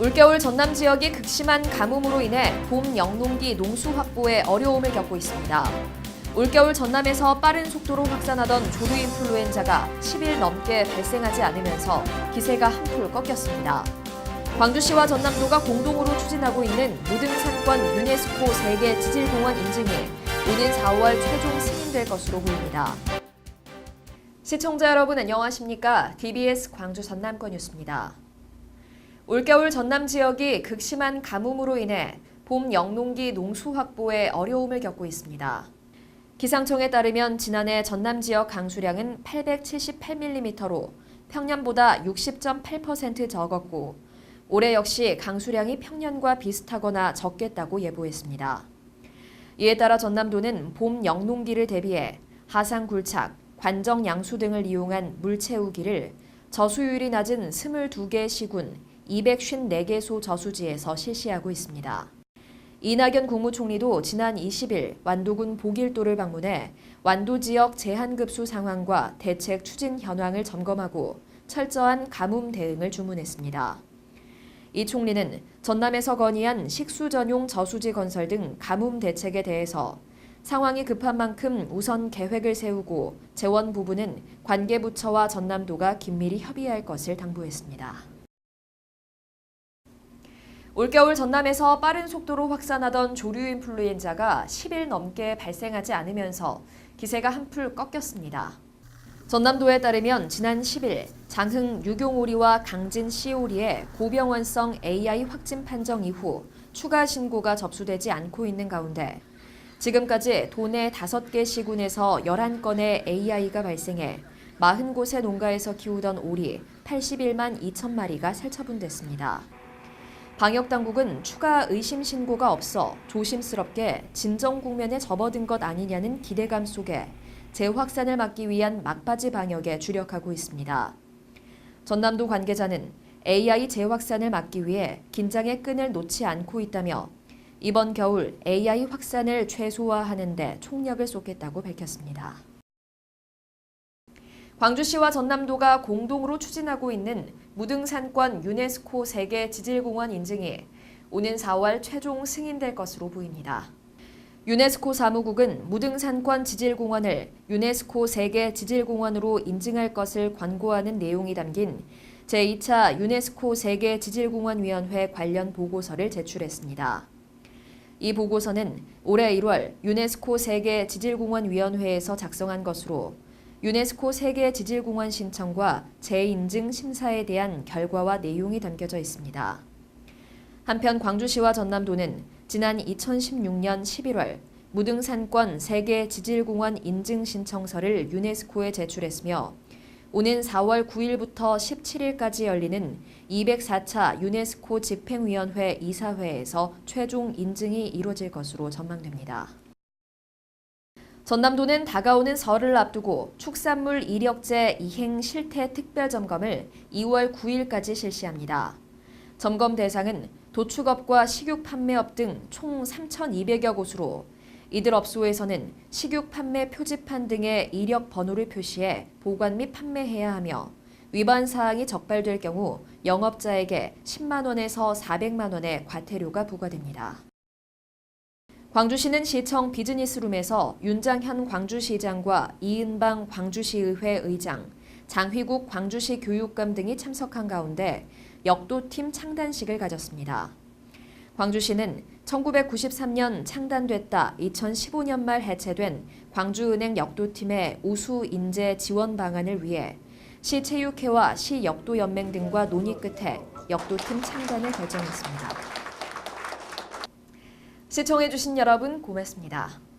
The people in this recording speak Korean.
올겨울 전남 지역이 극심한 가뭄으로 인해 봄 영농기 농수 확보에 어려움을 겪고 있습니다. 올겨울 전남에서 빠른 속도로 확산하던 조류 인플루엔자가 10일 넘게 발생하지 않으면서 기세가 한풀 꺾였습니다. 광주시와 전남도가 공동으로 추진하고 있는 무등산권 유네스코 세계 지질공원 인증이 오는 4월 최종 승인될 것으로 보입니다. 시청자 여러분 안녕하십니까? DBS 광주 전남권 뉴스입니다. 올겨울 전남 지역이 극심한 가뭄으로 인해 봄 영농기 농수 확보에 어려움을 겪고 있습니다. 기상청에 따르면 지난해 전남 지역 강수량은 878mm로 평년보다 60.8% 적었고 올해 역시 강수량이 평년과 비슷하거나 적겠다고 예보했습니다. 이에 따라 전남도는 봄 영농기를 대비해 하상 굴착, 관정 양수 등을 이용한 물 채우기를 저수율이 낮은 22개 시군 254개소 저수지에서 실시하고 있습니다. 이낙연 국무총리도 지난 20일 완도군 보길도를 방문해 완도 지역 제한급수 상황과 대책 추진 현황을 점검하고 철저한 가뭄 대응을 주문했습니다. 이 총리는 전남에서 건의한 식수 전용 저수지 건설 등 가뭄 대책에 대해서 상황이 급한 만큼 우선 계획을 세우고 재원 부분은 관계부처와 전남도가 긴밀히 협의할 것을 당부했습니다. 올겨울 전남에서 빠른 속도로 확산하던 조류 인플루엔자가 10일 넘게 발생하지 않으면서 기세가 한풀 꺾였습니다. 전남도에 따르면 지난 10일 장흥 유경오리와 강진 씨오리의 고병원성 AI 확진 판정 이후 추가 신고가 접수되지 않고 있는 가운데 지금까지 도내 5개 시군에서 11건의 AI가 발생해 40곳의 농가에서 키우던 오리 81만 2천 마리가 살처분됐습니다. 방역당국은 추가 의심 신고가 없어 조심스럽게 진정 국면에 접어든 것 아니냐는 기대감 속에 재확산을 막기 위한 막바지 방역에 주력하고 있습니다. 전남도 관계자는 AI 재확산을 막기 위해 긴장의 끈을 놓지 않고 있다며 이번 겨울 AI 확산을 최소화하는 데 총력을 쏟겠다고 밝혔습니다. 광주시와 전남도가 공동으로 추진하고 있는 무등산권 유네스코 세계 지질공원 인증이 오는 4월 최종 승인될 것으로 보입니다. 유네스코 사무국은 무등산권 지질공원을 유네스코 세계 지질공원으로 인증할 것을 권고하는 내용이 담긴 제2차 유네스코 세계 지질공원위원회 관련 보고서를 제출했습니다. 이 보고서는 올해 1월 유네스코 세계 지질공원위원회에서 작성한 것으로 유네스코 세계 지질공원 신청과 재인증 심사에 대한 결과와 내용이 담겨져 있습니다. 한편 광주시와 전남도는 지난 2016년 11월 무등산권 세계 지질공원 인증 신청서를 유네스코에 제출했으며 오는 4월 9일부터 17일까지 열리는 204차 유네스코 집행위원회 이사회에서 최종 인증이 이뤄질 것으로 전망됩니다. 전남도는 다가오는 설을 앞두고 축산물 이력제 이행 실태 특별 점검을 2월 9일까지 실시합니다. 점검 대상은 도축업과 식육 판매업 등 총 3,200여 곳으로 이들 업소에서는 식육 판매 표지판 등의 이력 번호를 표시해 보관 및 판매해야 하며 위반 사항이 적발될 경우 영업자에게 10만 원에서 400만 원의 과태료가 부과됩니다. 광주시는 시청 비즈니스룸에서 윤장현 광주시장과 이은방 광주시의회 의장, 장휘국 광주시 교육감 등이 참석한 가운데 역도팀 창단식을 가졌습니다. 광주시는 1993년 창단됐다 2015년 말 해체된 광주은행 역도팀의 우수 인재 지원 방안을 위해 시체육회와 시역도연맹 등과 논의 끝에 역도팀 창단을 결정했습니다. 시청해주신 여러분 고맙습니다.